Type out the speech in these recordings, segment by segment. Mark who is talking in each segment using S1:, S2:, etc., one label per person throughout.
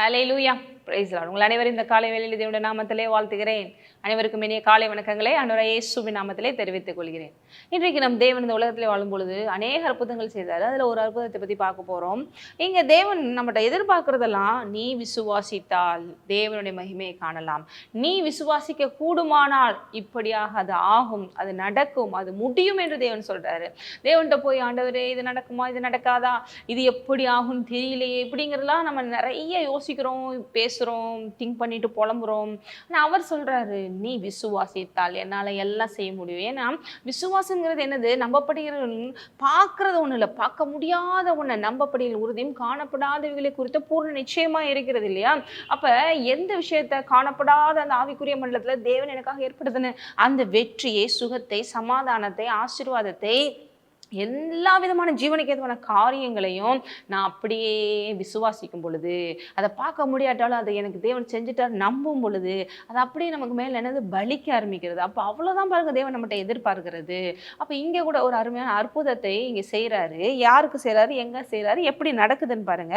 S1: ஹலே லூயா பிரைஸ் உங்கள் அனைவரும் இந்த காலை வேளையில் இதனுடைய நாமத்திலே வாழ்த்துகிறேன். அனைவருக்கும் இனிய காலை வணக்கங்களை அன்றைய இயேசுவின் நாமத்திலே தெரிவித்துக் கொள்கிறேன். இன்றைக்கு நம் தேவன் இந்த உலகத்திலே வாழும் பொழுது அநேக அற்புதங்கள் செய்தார். அதில் ஒரு அற்புதத்தை பற்றி பார்க்க போகிறோம் இங்கே தேவன் நம்மகிட்ட எதிர்பார்க்குறதெல்லாம் நீ விசுவாசித்தால் தேவனுடைய மகிமையை காணலாம். நீ விசுவாசிக்க கூடுமானால் இப்படியாக அது ஆகும் அது நடக்கும் அது முடியும் என்று தேவன் சொல்றாரு. தேவன்கிட்ட போய் ஆண்டவரே இது நடக்குமா? இது நடக்காதா? இது எப்படி ஆகும்னு தெரியலையே. இப்படிங்கிறதெல்லாம் நம்ம நிறைய யோசிக்கிறோம் பேசுகிறோம் திங்க் பண்ணிட்டு புலம்புறோம். ஆனால் அவர் சொல்கிறாரு நீ விசுவாசித்தால் என்னால் எல்லாம் செய்ய முடியும். ஏன்னா விசுவாசங்கிறது என்னது? நம்பப்படுகிற பார்க்குறது ஒன்றும் இல்லை. பார்க்க முடியாத ஒன்று நம்பப்படுகிற உறுதியும் காணப்படாதவைகளை குறித்த பூர்ண நிச்சயமாக இருக்கிறது இல்லையா? அப்போ எந்த விஷயத்த காணப்படாத அந்த ஆவிக்குரிய மண்டலத்தில் தேவன் எனக்காக ஏற்படுதுன்னு அந்த வெற்றியை சுகத்தை சமாதானத்தை ஆசீர்வாதத்தை எல்லா விதமான ஜீவனுக்கு ஏதுவான காரியங்களையும் நான் அப்படியே விசுவாசிக்கும் பொழுது அதை பார்க்க முடியாட்டாலும் அதை எனக்கு தேவன் செஞ்சுட்டார் நம்பும் பொழுது அது அப்படியே நமக்கு மேலே என்னது பலிக்க ஆரம்பிக்கிறது. அப்போ அவ்வளோதான் பாருங்க தேவன் நம்மகிட்ட எதிர்பார்க்கிறது. அப்போ இங்கே கூட ஒரு அருமையான அற்புதத்தை இங்கே செய்கிறாரு யாருக்கு செய்கிறாரு எங்கே செய்கிறாரு எப்படி நடக்குதுன்னு பாருங்க.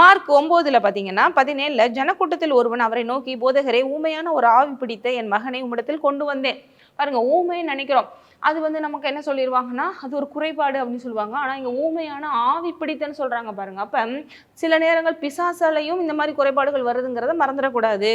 S1: மார்க் ஒம்போதில் பார்த்தீங்கன்னா பதினேழில் ஜனக்கூட்டத்தில் ஒருவன் அவரை நோக்கி போதகரே ஊமையான ஒரு ஆவி பிடித்த என் மகனை உம்மிடத்தில் கொண்டு வந்தேன். பாருங்க ஊமைன்னு நினைக்கிறோம். அது வந்து நமக்கு என்ன சொல்லிடுவாங்கன்னா அது ஒரு குறைபாடு அப்படின்னு சொல்லுவாங்க. ஆனால் இங்கே ஊமையான ஆவி பிடித்தன்னு சொல்கிறாங்க பாருங்க. அப்போ சில நேரங்கள் பிசாசாலையும் இந்த மாதிரி குறைபாடுகள் வருதுங்கிறத மறந்துடக்கூடாது.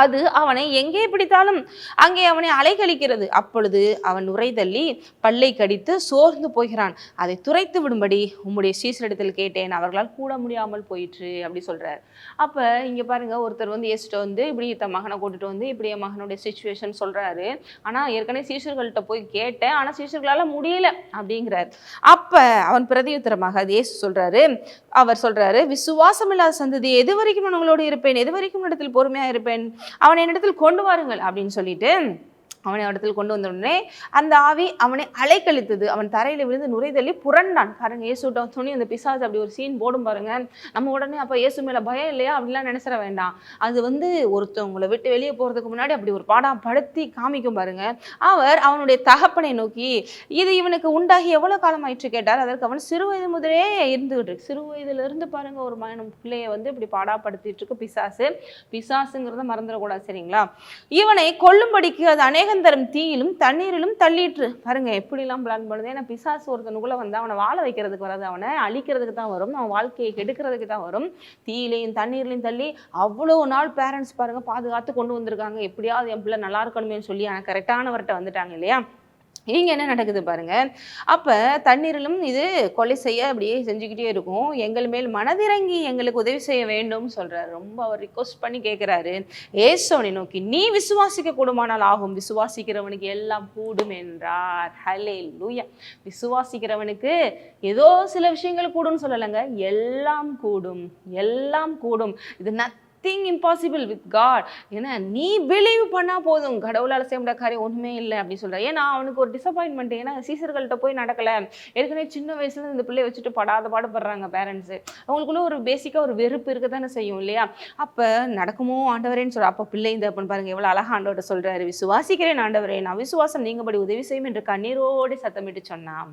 S1: அது அவனை எங்கே பிடித்தாலும் அங்கே அவனை அலைகழிக்கிறது. அப்பொழுது அவன் உரைதள்ளி பல்லை கடித்து சோர்ந்து போகிறான். அதை துரைத்து விடும்படி உம்முடைய சீசரிடத்தில் கேட்டேன். அவர்களால் கூட முடியாமல் போயிற்று அப்படி சொல்கிறார் அப்போ இங்கே பாருங்க ஒருத்தர் வந்து ஏசிட்ட வந்து இப்படி தன் மகனை கூட்டிட்டு வந்து இப்படி என் மகனுடைய சுச்சுவேஷன் சொல்கிறாரு ஆனால் ஏற்கனவே சீஷர்கள்ட்ட போய் கேட்டேன். ஆனால் சீஷர்களால் முடியல அப்படிங்கிறார். அப்போ அவன் பிரதியுத்தரமாக அது ஏசு சொல்கிறாரு அவர் சொல்கிறாரு விசுவாசம் இல்லாத சந்ததி எது வரைக்கும் நான் உங்களோடு இருப்பேன்? எது வரைக்கும் இடத்தில் பொறுமையாக இருப்பேன்? அவனை என்னிடத்தில் கொண்டு வாருங்கள் அப்படின்னு சொல்லிட்டு அவனை இடத்தில் கொண்டு வந்த உடனே அந்த ஆவி அவனை அலைக்கழித்தது. அவன் தரையில் விழுந்து நுரைதள்ளி புரண்டான். பாருங்க இயேசுட்ட துணி அந்த பிசாசு அப்படி ஒரு சீன் போடும் பாருங்க. நம்ம உடனே அப்போ இயேசு மேலே பயம் இல்லையா? அப்படிலாம் நினைச்சிட வேண்டாம். அது வந்து ஒருத்தவங்களை விட்டு வெளியே போகிறதுக்கு முன்னாடி அப்படி ஒரு பாடம் படுத்தி காமிக்கும் பாருங்க. அவர் அவனுடைய தகப்பனை நோக்கி இது இவனுக்கு உண்டாகி எவ்வளோ காலம் ஆயிற்று கேட்டார். அதற்கு அவன் சிறு வயது முதலே இருந்துகிட்டு சிறு வயதுலேருந்து பாருங்க ஒரு மகனும் பிள்ளைய வந்து இப்படி பாடாப்படுத்திட்டு இருக்கு பிசாசு. பிசாசுங்கிறத மறந்துடக்கூடாது சரிங்களா? இவனை கொல்லும்படிக்கு அது அநேகம் தரும் தீயிலும் தண்ணீரிலும் தள்ளிட்டு பாருங்க எப்படிலாம் பிளான் பண்ணுது? ஏன்னா பிசாசு ஒருத்தனுக்குள்ள வந்து அவனை வாழ வைக்கிறதுக்கு வராது. அவனை அழிக்கிறதுக்கு தான் வரும். அவன் வாழ்க்கையை கெடுக்கிறதுக்கு தான் வரும். தீயிலையும் தண்ணீர்லையும் தள்ளி அவ்வளோ நாள் பேரண்ட்ஸ் பாருங்க பாதுகாத்து கொண்டு வந்திருக்காங்க. எப்படியாவது என் பிள்ளை நல்லா இருக்கணுமேன்னு சொல்லி ஆனால் கரெக்டானவர்கிட்ட வந்துட்டாங்க இல்லையா? இங்கே என்ன நடக்குது பாருங்க. அப்போ தண்ணீரிலும் இது கொலை செய்ய அப்படியே செஞ்சுக்கிட்டே இருக்கும். எங்கள் மேல் மனதிறங்கி எங்களுக்கு உதவி செய்ய வேண்டும் சொல்கிறார் ரொம்ப அவர் ரிக்வஸ்ட் பண்ணி கேட்குறாரு ஏசோனை நோக்கி நீ விசுவாசிக்க கூடுமானால் ஆகும். விசுவாசிக்கிறவனுக்கு எல்லாம் கூடும் என்றார். ஹலே லூயா விசுவாசிக்கிறவனுக்கு ஏதோ சில விஷயங்கள் கூடும்னு சொல்லலைங்க. எல்லாம் கூடும். எல்லாம் கூடும். இது நத் நத்திங் இம்பாசிபிள் வித் காட் ஏன்னா நீ பிலீவ் பண்ணால் போதும். கடவுளால் செய்ய முடியாத காரியம் ஒன்றுமே இல்லை அப்படின்னு சொல்கிறேன் ஏன்னா அவனுக்கு ஒரு டிசப்பாயின்மெண்ட் ஏன்னா சீசர்கள்ட்ட போய் நடக்கலை. ஏற்கனவே சின்ன வயசுல இந்த பிள்ளைய வச்சுட்டு படாத பாடுபடுறாங்க பேரண்ட்ஸு அவங்களுக்குள்ள ஒரு பேசிக்காக ஒரு வெறுப்பு இருக்க தானே செய்யும் இல்லையா? அப்போ நடக்குமோ ஆண்டவரேன்னு சொல்கிற அப்போ பிள்ளை இந்த அப்படின்னு பாருங்க எவ்வளோ அழகா ஆண்டவர்கிட்ட சொல்கிறாரு விசுவாசிக்கிறேன் ஆண்டவரே. நான் விசுவாசம் நீங்கபடி உதவி செய்யும் என்று கண்ணீரோடு சத்தமிட்டு சொன்னான்.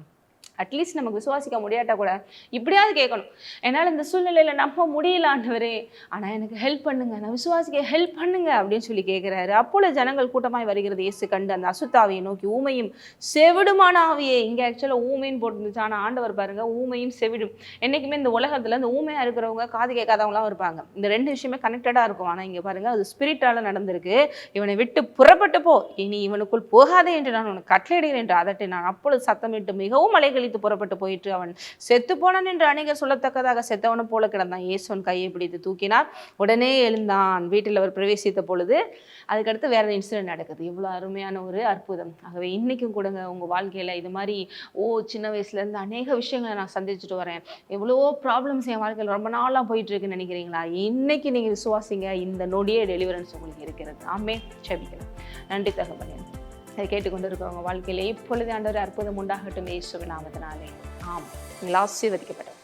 S1: அட்லீஸ்ட் நமக்கு விசுவாசிக்க முடியாட்டா கூட இப்படியாவது கேட்கணும். என்னால் இந்த சூழ்நிலையில் நம்ப முடியல ஆனால் எனக்கு ஹெல்ப் பண்ணுங்க. நான் விசுவாசிக்க ஹெல்ப் பண்ணுங்க அப்படின்னு சொல்லி கேட்குறாரு அப்பொழுது ஜனங்கள் கூட்டமாய் வருகிறது. இயேசு கண்டு அந்த அசுத்தாவியை நோக்கி ஊமையும் செவிடுமான ஆவியே. இங்கே ஆக்சுவலாக ஊமைன்னு போட்டுருந்துச்சு. ஆனால் ஆண்டவர் பாருங்க ஊமையும் செவிடும். என்றைக்குமே இந்த உலகத்தில் இந்த ஊமையாக இருக்கிறவங்க காது கேட்காதவங்களாம் இருப்பாங்க. இந்த ரெண்டு விஷயமே கனெக்டடாக இருக்கும். ஆனால் இங்கே பாருங்க அது ஸ்பிரிட்டால் நடந்திருக்கு. இவனை விட்டு புறப்பட்டு போ. இனி இவனுக்குள் போகாதே என்று நான் உனக்கு கட்டளையிடுகிறேன் என்று அதட்டை நான் அப்பொழுது சத்தமிட்டு மிகவும் எடுத்து புறப்பட்டு போயிட்டு அவன் செத்து போனான் என்று அநேகர் சொல்லத்தக்கதாக செத்தவனும் போல கிடந்தான். இயேசுவன் கையை பிடித்து தூக்கினார். உடனே எழுந்தான். வீட்டில் அவர் பிரவேசித்த பொழுது அதுக்கடுத்து வேற இன்சிடென்ட் நடக்குது. இவ்வளோ அருமையான ஒரு அற்புதம். ஆகவே இன்னைக்கும் கொடுங்க உங்க வாழ்க்கையில இது மாதிரி ஓ சின்ன வயசுலேருந்து அநேக விஷயங்களை நான் சந்திச்சுட்டு வரேன். எவ்வளோ ப்ராப்ளம்ஸ் என் வாழ்க்கையில் ரொம்ப நாளாக போயிட்டு இருக்குன்னு நினைக்கிறீங்களா? இன்னைக்கு நீங்கள் விசுவாசிங்க. இந்த நொடியே டெலிவரன்ஸ் உங்களுக்கு இருக்கிறது. ஆமே செபிக்கிறேன் நன்றி தகவல் அதை கேட்டுக்கொண்டிருக்கிறவங்க வாழ்க்கையிலே இப்பொழுது ஆண்டவர் அற்புதம் உண்டாகட்டும் இயேசுவின் நாமத்தினாலே. ஆம். நீங்கள் ஆசீர்வதிக்கப்பட்டது